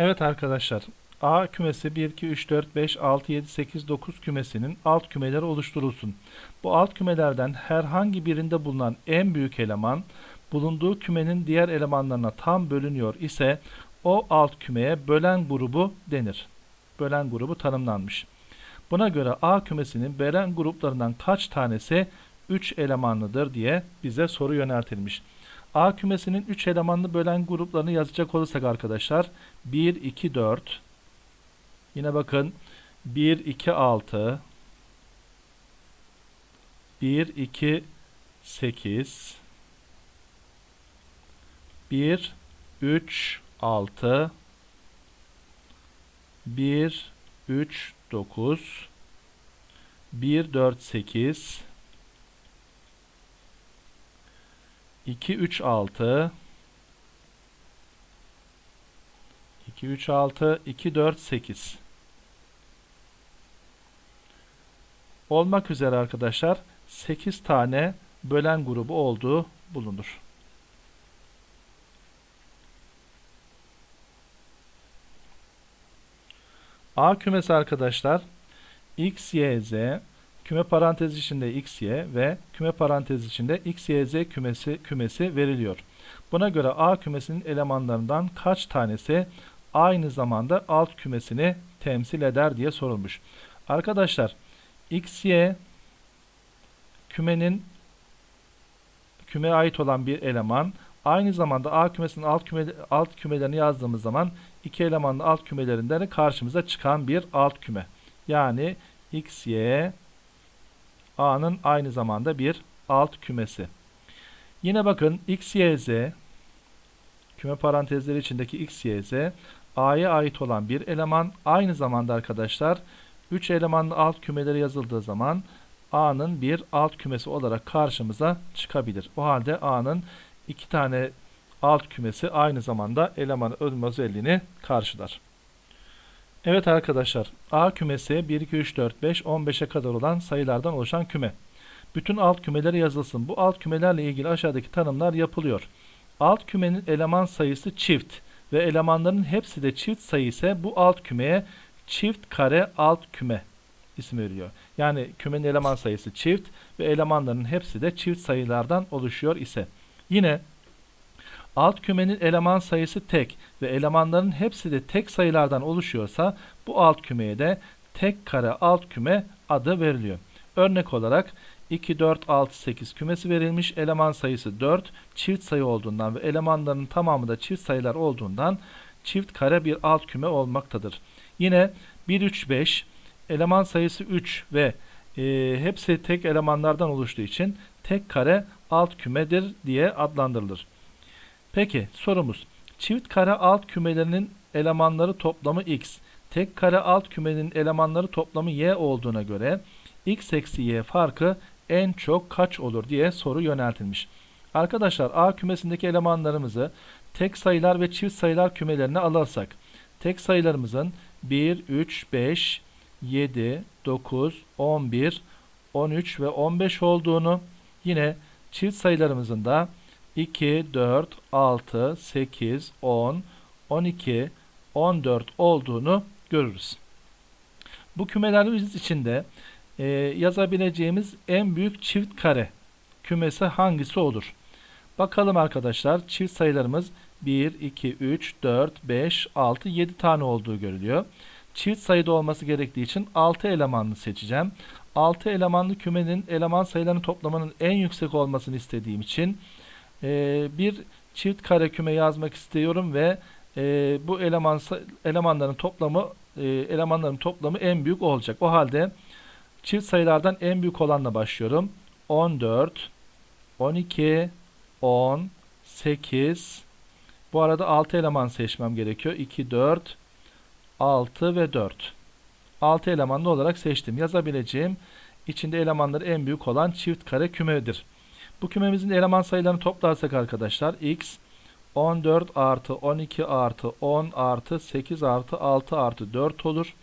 Evet arkadaşlar. A kümesi 1, 2, 3, 4, 5, 6, 7, 8, 9 kümesinin alt kümeleri oluşturulsun. Bu alt kümelerden herhangi birinde bulunan en büyük eleman bulunduğu kümenin diğer elemanlarına tam bölünüyor ise o alt kümeye bölen grubu denir. Bölen grubu tanımlanmış. Buna göre A kümesinin bölen gruplarından kaç tanesi 3 elemanlıdır diye bize soru yöneltilmiş. A kümesinin 3 elemanlı bölen gruplarını yazacak olursak arkadaşlar 1, 2, 4 Yine bakın 1, 2, 6 1, 2, 8 1, 3, 6 1, 3, 9 1, 4, 8 2, 3, 6 2, 3, 6 2, 4, 8 olmak üzere arkadaşlar 8 tane bölen grubu olduğu bulunur. A kümesi arkadaşlar x, y, z küme parantez içinde x, y ve küme parantez içinde x, y, z kümesi, kümesi veriliyor. Buna göre A kümesinin elemanlarından kaç tanesi aynı zamanda alt kümesini temsil eder diye sorulmuş. Arkadaşlar x, y kümenin kümeye ait olan bir eleman. Aynı zamanda A kümesinin alt, küme, alt kümelerini yazdığımız zaman iki elemanlı alt kümelerinden karşımıza çıkan bir alt küme. Yani x, y A'nın aynı zamanda bir alt kümesi. Yine bakın x, y, z küme parantezleri içindeki x, y, z A'ya ait olan bir eleman. Aynı zamanda arkadaşlar 3 elemanlı alt kümeleri yazıldığı zaman A'nın bir alt kümesi olarak karşımıza çıkabilir. O halde A'nın iki tane alt kümesi aynı zamanda eleman ölüm özelliğini karşılar. Evet arkadaşlar A kümesi 1, 2, 3, 4, 5, 15'e kadar olan sayılardan oluşan küme. Bütün alt kümeleri yazılsın. Bu alt kümelerle ilgili aşağıdaki tanımlar yapılıyor. Alt kümenin eleman sayısı çift ve elemanların hepsi de çift sayı ise bu alt kümeye çift kare alt küme ismi veriliyor. Yani kümenin eleman sayısı çift ve elemanların hepsi de çift sayılardan oluşuyor ise. Yine alt kümenin eleman sayısı tek ve elemanların hepsi de tek sayılardan oluşuyorsa bu alt kümeye de tek kare alt küme adı veriliyor. Örnek olarak 2, 4, 6, 8 kümesi verilmiş. Eleman sayısı 4 çift sayı olduğundan ve elemanların tamamı da çift sayılar olduğundan çift kare bir alt küme olmaktadır. Yine 1, 3, 5 eleman sayısı 3 ve e, hepsi tek elemanlardan oluştuğu için tek kare alt kümedir diye adlandırılır. Peki sorumuz. Çift kare alt kümelerinin elemanları toplamı x, tek kare alt kümenin elemanları toplamı y olduğuna göre x eksi y farkı en çok kaç olur diye soru yöneltilmiş. Arkadaşlar A kümesindeki elemanlarımızı tek sayılar ve çift sayılar kümelerine alırsak tek sayılarımızın 1, 3, 5, 7, 9, 11, 13 ve 15 olduğunu yine çift sayılarımızın da 2, 4, 6, 8, 10, 12, 14 olduğunu görürüz. Bu kümelerimiz içinde e, yazabileceğimiz en büyük çift kare kümesi hangisi olur? Bakalım arkadaşlar çift sayılarımız 1, 2, 3, 4, 5, 6, 7 tane olduğu görülüyor. Çift sayıda olması gerektiği için 6 elemanlı seçeceğim. 6 elemanlı kümenin eleman sayılarının toplamının en yüksek olmasını istediğim için e, bir çift kare küme yazmak istiyorum ve e, bu eleman elemanların toplamı e, elemanların toplamı en büyük olacak. O halde çift sayılardan en büyük olanla başlıyorum. 14 12 10 8 bu arada 6 eleman seçmem gerekiyor. 2 4 6 ve 4. 6 elemanlı olarak seçtim. Yazabileceğim içinde elemanları en büyük olan çift kare kümedir. Bu kümemizin eleman sayılarını toplarsak arkadaşlar x 14 artı 12 artı 10 artı 8 artı 6 artı 4 olur.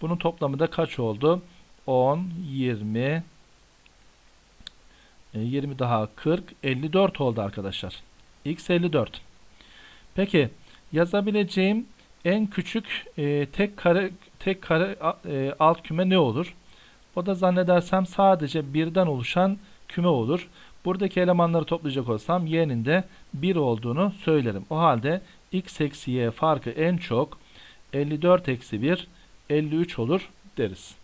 Bunun toplamı da kaç oldu? 10, 20, 20 daha 40, 54 oldu arkadaşlar. x 54. Peki yazabileceğim En küçük e, tek kare tek kare e, alt küme ne olur? O da zannedersem sadece birden oluşan küme olur. Buradaki elemanları toplayacak olsam y'nin de 1 olduğunu söylerim. O halde x eksi y farkı en çok 54 eksi 1 53 olur deriz.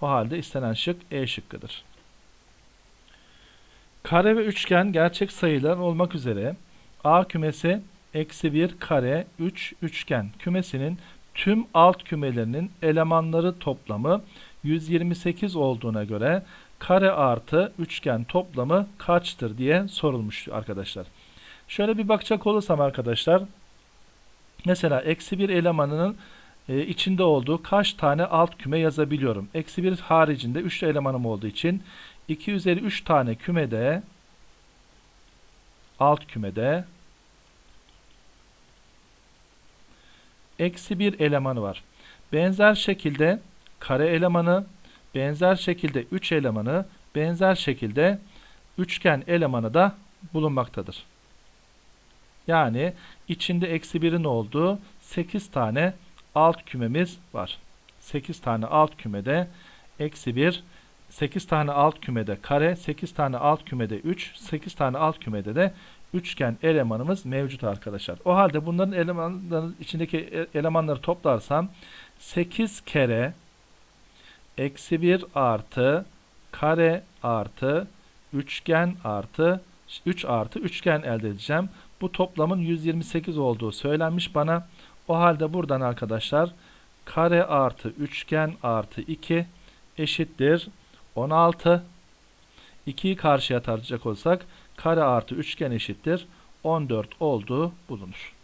O halde istenen şık E şıkkıdır. Kare ve üçgen gerçek sayılar olmak üzere A kümesi eksi 1 kare 3 üçgen kümesinin tüm alt kümelerinin elemanları toplamı 128 olduğuna göre kare artı üçgen toplamı kaçtır diye sorulmuş arkadaşlar. Şöyle bir bakacak olursam arkadaşlar mesela eksi bir elemanının e, içinde olduğu kaç tane alt küme yazabiliyorum. Eksi 1 haricinde 3 elemanım olduğu için 2 üzeri 3 tane kümede alt kümede eksi 1 elemanı var. Benzer şekilde kare elemanı, benzer şekilde 3 elemanı, benzer şekilde üçgen elemanı da bulunmaktadır. Yani içinde eksi 1'in olduğu 8 tane alt kümemiz var. 8 tane alt kümede eksi 1, 8 tane alt kümede kare, 8 tane alt kümede 3, 8 tane alt kümede de üçgen elemanımız mevcut arkadaşlar. O halde bunların elemanların içindeki e- elemanları toplarsam 8 kere eksi 1 artı kare artı üçgen artı 3 artı üçgen elde edeceğim. Bu toplamın 128 olduğu söylenmiş bana. O halde buradan arkadaşlar kare artı üçgen artı 2 eşittir 16. 2'yi karşıya tartacak olsak kare artı üçgen eşittir 14 olduğu bulunur.